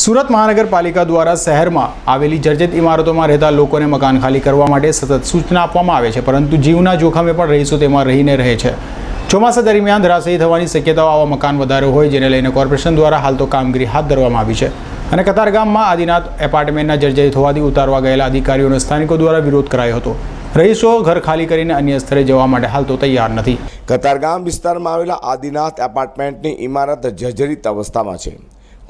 સુરત મહાનગરપાલિકા દ્વારા શહેરમાં આવેલી જર્જરિત ઇમારતોમાં રહેતા લોકોને મકાન ખાલી કરવા માટે સતત સૂચના આપવામાં આવે છે, પરંતુ જીવના જોખમે પણ રહીશો તેમાં રહીને રહે છે. ચોમાસા દરમિયાન ધરાશયી થવાની શક્યતાઓ આવા મકાન વધારે હોય જેને લઈને કોર્પોરેશન દ્વારા હાલ તો કામગીરી હાથ ધરવામાં આવી છે. અને કતારગામમાં આદિનાથ એપાર્ટમેન્ટના જર્જરિત હોવાથી ઉતારવા ગયેલા અધિકારીઓને સ્થાનિકો દ્વારા વિરોધ કરાયો હતો. રહીશો ઘર ખાલી કરીને અન્ય સ્થળે જવા માટે હાલ તો તૈયાર નથી. કતારગામ વિસ્તારમાં આવેલા આદિનાથ એપાર્ટમેન્ટની ઇમારત જર્જરિત અવસ્થામાં છે.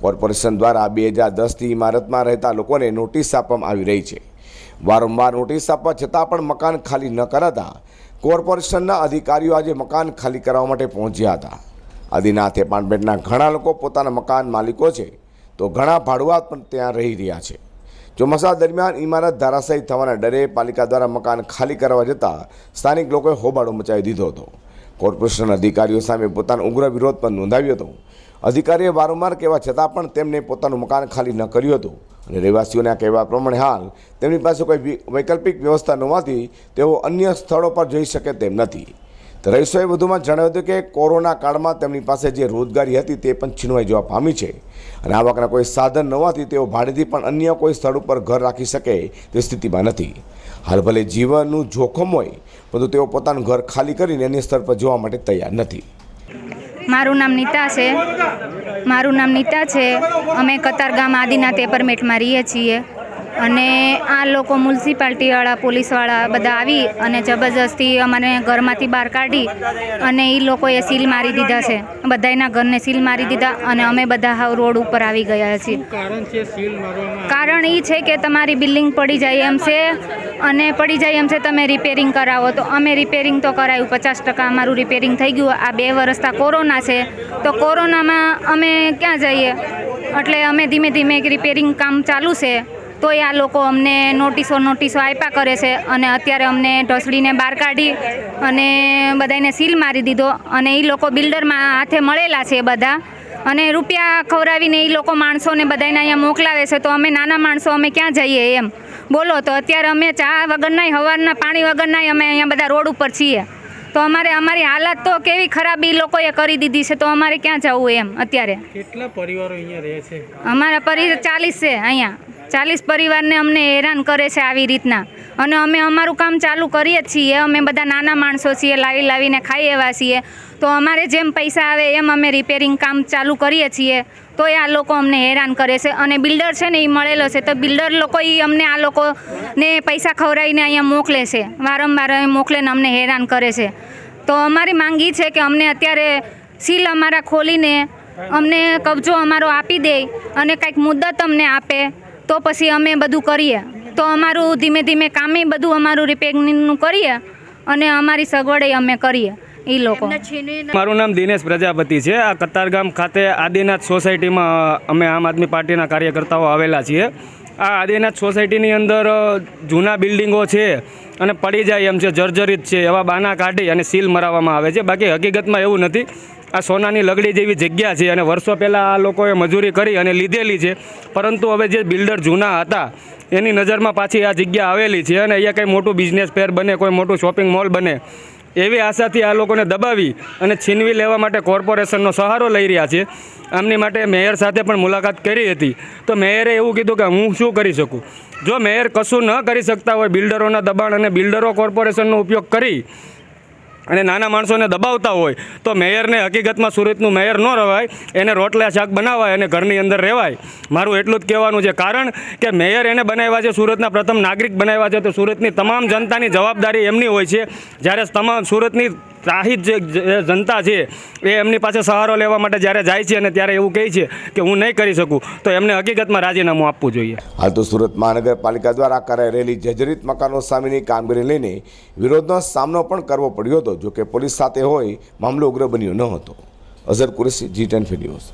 કોર્પોરેશન દ્વારા બે હજાર દસથી ઇમારતમાં રહેતા લોકોને નોટિસ આપવામાં આવી રહી છે. વારંવાર નોટિસ આપવા છતાં પણ મકાન ખાલી ન કરાતા કોર્પોરેશનના અધિકારીઓ આજે મકાન ખાલી કરવા માટે પહોંચ્યા હતા. આદિનાથ એપાર્ટમેન્ટના ઘણા લોકો પોતાના મકાન માલિકો છે તો ઘણા ભાડુઆત પણ ત્યાં રહી રહ્યા છે. ચોમાસા દરમિયાન ઇમારત ધરાશાયી થવાના ડરે પાલિકા દ્વારા મકાન ખાલી કરવા જતાં સ્થાનિક લોકોએ હોબાળો મચાવી દીધો હતો. કોર્પોરેશન અધિકારીઓ સામે પોતાનો ઉગ્ર વિરોધ પણ નોંધાવ્યો હતો. અધિકારીએ વારંવાર કહેવા છતાં પણ તેમને પોતાનું મકાન ખાલી ન કર્યું હતું. અને રહેવાસીઓના કહેવા પ્રમાણે હાલ તેમની પાસે કોઈ વૈકલ્પિક વ્યવસ્થા ન હોવાથી તેઓ અન્ય સ્થળો પર જઈ શકે તેમ નથી. રહીશોએ વધુમાં જણાવ્યું હતું કે કોરોના કાળમાં તેમની પાસે જે રોજગારી હતી તે પણ છીનવાઈ જવા પામી છે. અને આવકના કોઈ સાધન ન હોવાથી તેઓ ભાડેથી પણ અન્ય કોઈ સ્થળ ઉપર ઘર રાખી શકે તે સ્થિતિમાં નથી. હાલ ભલે જીવનનું જોખમ હોય, પરંતુ તેઓ પોતાનું ઘર ખાલી કરીને અન્ય સ્થળ પર જોવા માટે તૈયાર નથી. મારું નામ નીતા છે. મારું નામ નીતા છે. અમે કતારગામ આદિનાથ એપાર્ટમેન્ટમાં રહીએ છીએ. અને આ લોકો મ્યુનિસિપાલિટીવાળા પોલીસવાળા બધા આવી અને જબરજસ્તી અમારે ઘરમાંથી બહાર કાઢી અને એ લોકોએ સીલ મારી દીધા છે. બધાયના ઘરને સીલ મારી દીધા અને અમે બધા હાવ રોડ ઉપર આવી ગયા છીએ. કારણ એ છે કે તમારી બિલ્ડિંગ પડી જાય એમ છે અને પડી જાય એમ છે તમે રિપેરિંગ કરાવો. તો અમે રિપેરિંગ તો કરાયું. પચાસ ટકા અમારું રિપેરિંગ થઈ ગયું. આ બે વર્ષતા કોરોના છે. તો કોરોનામાં અમે ક્યાં જઈએ? એટલે અમે ધીમે ધીમે રિપેરિંગ કામ ચાલુ છે. તોય આ લોકો અમને નોટિસો નોટિસો આપ્યા કરે છે અને અત્યારે અમને ઢસડીને બહાર કાઢી અને બધાને સીલ મારી દીધો અને એ લોકો બિલ્ડરમાં હાથે મળેલા છે બધા. અને રૂપિયા ખવડાવીને એ લોકો માણસોને બધાને અહીંયા મોકલાવે છે તો અમે નાના માણસો અમે ક્યાં જઈએ એમ. બોલો તો અત્યારે અમે ચા વગરના હવારના પાણી વગરના અમે અહીંયા બધા રોડ ઉપર છીએ. તો અમારે અમારી હાલત તો કેવી ખરાબ એ લોકોએ કરી દીધી છે તો અમારે ક્યાં જવું એમ અત્યારે? કેટલા પરિવારો અહીંયા રહે છે? અમારા પરિવાર ચાલીસ છે અહીંયા. ચાલીસ પરિવારને અમને હેરાન કરે છે આવી રીતના. અને અમે અમારું કામ ચાલુ કરીએ જ છીએ. અમે બધા નાના માણસો છીએ, લાવી લાવીને ખાઈ એવા છીએ. તો અમારે જેમ પૈસા આવે એમ અમે રિપેરિંગ કામ ચાલુ કરીએ છીએ. તો એ આ લોકો અમને હેરાન કરે છે. અને બિલ્ડર છે ને એ મળેલો છે. તો બિલ્ડર લોકો એ અમને આ લોકોને પૈસા ખવડાવીને અહીંયા મોકલે છે. વારંવાર મોકલે ને અમને હેરાન કરે છે. તો અમારી માંગી છે કે અમને અત્યારે સીલ અમારા ખોલીને અમને કબજો અમારો આપી દે અને કંઈક મુદ્દત અમને આપે. તો પછી અમે બધું કરીએ. તો અમારું ધીમે ધીમે કામે બધું અમારું રિપેરિંગનું કરીએ અને અમારી સગવડે અમે કરીએ એ લોકો. મારું નામ દિનેશ પ્રજાપતિ છે. આ કતારગામ ખાતે આદિનાથ સોસાયટીમાં અમે આમ આદમી પાર્ટીના કાર્યકર્તાઓ આવેલા છીએ. આ આદિનાથ સોસાયટીની અંદર જૂના બિલ્ડિંગો છે અને પડી જાય એમ છે જર્જરિત છે એવા બાના કાઢી અને સીલ મરાવવામાં આવે છે. બાકી હકીકતમાં એવું નથી. આ સોનાની લગડી જેવી જગ્યા છે અને વર્ષો પહેલાં આ લોકોએ મજૂરી કરી અને લીધેલી છે. પરંતુ હવે જે બિલ્ડર જૂના હતા, એની નજરમાં પાછી આ જગ્યા આવેલી છે અને અહીંયા કંઈ મોટું બિઝનેસ ફેર બને, કોઈ મોટું શોપિંગ મોલ બને, એવી આશાથી આ લોકોને દબાવી અને છીનવી લેવા માટે કોર્પોરેશનનો સહારો લઈ રહ્યા છે. આમની માટે મેયર સાથે પણ મુલાકાત કરી હતી. તો મેયરે એવું કીધું કે હું શું કરી શકું? જો મેયર કશું ન કરી શકતા હોય, બિલ્ડરોના દબાણ અને બિલ્ડરો કોર્પોરેશનનો ઉપયોગ કરી અને નાના માણસોને દબાવતા હોય તો મેયરને હકીકતમાં સુરતનું મેયર ન રહેવાય એને રોટલા શાક બનાવાય અને ઘરની અંદર રહેવાય. મારું એટલું જ કહેવાનું છે. કારણ કે મેયર એને બનાવ્યા છે, સુરતના પ્રથમ નાગરિક બનાવ્યા છે, તો સુરતની તમામ જનતાની જવાબદારી એમની હોય છે. જ્યારે તમામ સુરતની ત્રાહિત જે જનતા છે, એ એમની પાસે સહારો લેવા માટે જ્યારે જાય છે અને ત્યારે એવું કહે છે કે હું નહીં કરી શકું, તો એમને હકીકતમાં રાજીનામું આપવું જોઈએ. હાલ તો સુરત મહાનગરપાલિકા દ્વારા કરાઈ રહેલી જર્જરિત મકાનો સામેની કામગીરી લઈને વિરોધનો સામનો પણ કરવો પડ્યો હતો જો કે પોલીસ સાથે હોય મામલો ઉગ્ર બન્યો ન હતો. Azhar Qureshi, G ten news.